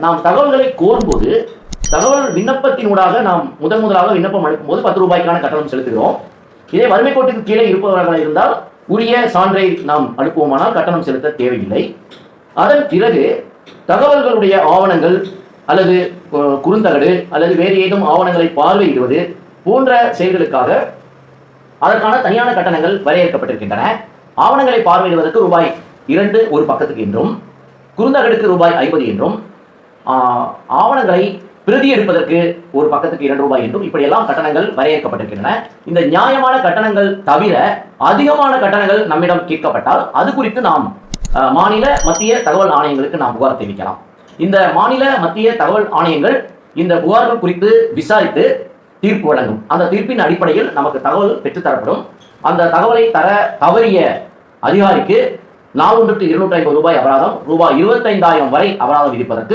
நாம் தகவல்களை கோரும்போது தகவல் விண்ணப்பத்தினூடாக நாம் முதன் முதலாக விண்ணப்பம் அளிக்கும் போது பத்து ரூபாய்க்கான கட்டணம் செலுத்துகிறோம். இதே வறுமை கோட்டுக்கு கீழே இருப்பவர்களாக இருந்தால் உரிய சான்றை நாம் அனுப்புவோமானால் கட்டணம் செலுத்த தேவையில்லை. அதன் பிறகு தகவல்களுடைய ஆவணங்கள் அல்லது குறுந்தகடு அல்லது வேறு ஏதும் ஆவணங்களை பார்வையிடுவது போன்ற செயல்களுக்காக அதற்கான தனியான கட்டணங்கள் வரையறுக்கப்பட்டிருக்கின்றன. ஆவணங்களை பார்வையிடுவதற்கு ரூபாய் இரண்டு ஒரு பக்கத்துக்கு என்றும் குறுந்தகடுக்கு ரூபாய் ஐம்பது என்றும் ஆவணங்களை பிரதி எடுப்பதற்கு ஒரு பக்கத்துக்கு இரண்டு ரூபாய் என்றும் இப்படியெல்லாம் கட்டணங்கள் வரையறுக்கப்பட்டிருக்கின்றன. இந்த நியாயமான கட்டணங்கள் தவிர அதிகமான கட்டணங்கள் நம்மிடம் கேட்கப்பட்டால் அது குறித்து நாம் மாநில மத்திய தகவல் ஆணையங்களுக்கு நாம் புகார் தெரிவிக்கலாம். இந்த மாநில மத்திய தகவல் ஆணையங்கள் இந்த புகார்கள் குறித்து விசாரித்து தீர்ப்பு வழங்கும். அந்த தீர்ப்பின் அடிப்படையில் நமக்கு தகவல் பெற்றுத்தரப்படும். அந்த தகவலை தர தவறிய அதிகாரிக்கு நானூற்றுக்கு இருநூற்றி ஐம்பது ரூபாய் அபராதம் ரூபாய் இருபத்தைந்தாயிரம் வரை அபராதம் விதிப்பதற்கு